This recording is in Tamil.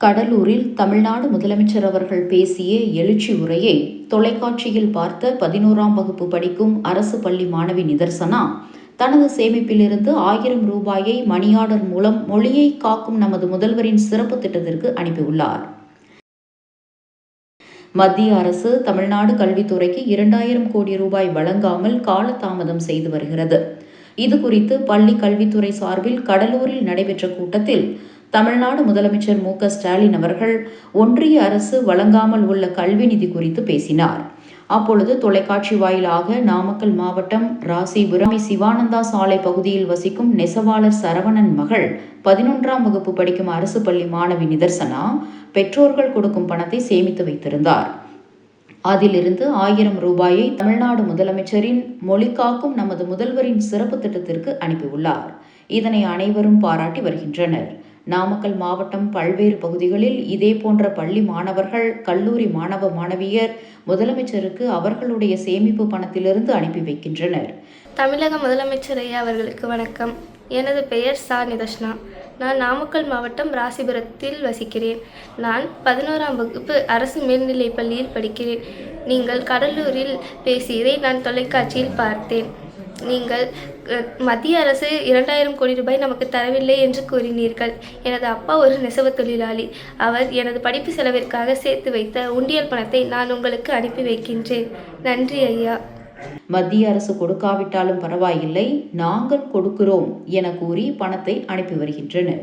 கடலூரில் தமிழ்நாடு முதலமைச்சர் அவர்கள் பேசிய எழுச்சி உரையை தொலைக்காட்சியில் பார்த்த பதினோராம் வகுப்பு படிக்கும் அரசு பள்ளி மாணவி நிதர்சனா தனது சேமிப்பிலிருந்து ஆயிரம் ரூபாயை மணி ஆர்டர் மூலம் மொழியை காக்கும் நமது முதல்வரின் சிறப்பு திட்டத்திற்கு அனுப்பியுள்ளார். மத்திய அரசு தமிழ்நாடு கல்வித்துறைக்கு இரண்டாயிரம் கோடி ரூபாய் வழங்காமல் காலதாமதம் செய்து வருகிறது. இது குறித்து பள்ளி கல்வித்துறை சார்பில் கடலூரில் நடைபெற்ற கூட்டத்தில் தமிழ்நாடு முதலமைச்சர் மு ஸ்டாலின் அவர்கள் ஒன்றிய அரசு வழங்காமல் உள்ள கல்வி நிதி குறித்து பேசினார். அப்பொழுது தொலைக்காட்சி வாயிலாக நாமக்கல் மாவட்டம் ராசிபுரம் சிவானந்தா சாலை பகுதியில் வசிக்கும் நெசவாளர் சரவணன் மகள் பதினொன்றாம் வகுப்பு படிக்கும் அரசு பள்ளி மாணவி நிதர்சனா பெற்றோர்கள் கொடுக்கும் பணத்தை சேமித்து வைத்திருந்தார். அதிலிருந்து ஆயிரம் ரூபாயை தமிழ்நாடு முதலமைச்சரின் மொழி காக்கும் நமது முதல்வரின் சிறப்பு திட்டத்திற்கு அனுப்பியுள்ளார். இதனை அனைவரும் பாராட்டி வருகின்றனர். நாமக்கல் மாவட்டம் பல்வேறு பகுதிகளில் இதே போன்ற பள்ளி மாணவர்கள் கல்லூரி மாணவ மாணவியர் முதலமைச்சருக்கு அவர்களுடைய சேமிப்பு பணத்திலிருந்து அனுப்பி வைக்கின்றனர். தமிழக முதலமைச்சர் ஐயா அவர்களுக்கு வணக்கம். எனது பெயர் சா. நிதர்ஷ்னா. நான் நாமக்கல் மாவட்டம் ராசிபுரத்தில் வசிக்கிறேன். நான் பதினோராம் வகுப்பு அரசு மேல்நிலைப் பள்ளியில் படிக்கிறேன். நீங்கள் கடலூரில் பேசியதை நான் தொலைக்காட்சியில் பார்த்தேன். நீங்கள் மத்திய அரசு இரண்டாயிரம் கோடி ரூபாய் நமக்கு தரவில்லை என்று கூறினீர்கள். எனது அப்பா ஒரு நெசவு தொழிலாளி. அவர் எனது படிப்பு செலவிற்காக சேர்த்து வைத்த உண்டியல் பணத்தை நான் உங்களுக்கு அனுப்பி வைக்கின்றேன். நன்றி ஐயா. மத்திய அரசு கொடுக்காவிட்டாலும் பரவாயில்லை. நாங்கள் கொடுக்கிறோம் என கூறி பணத்தை அனுப்பி வருகின்றனர்.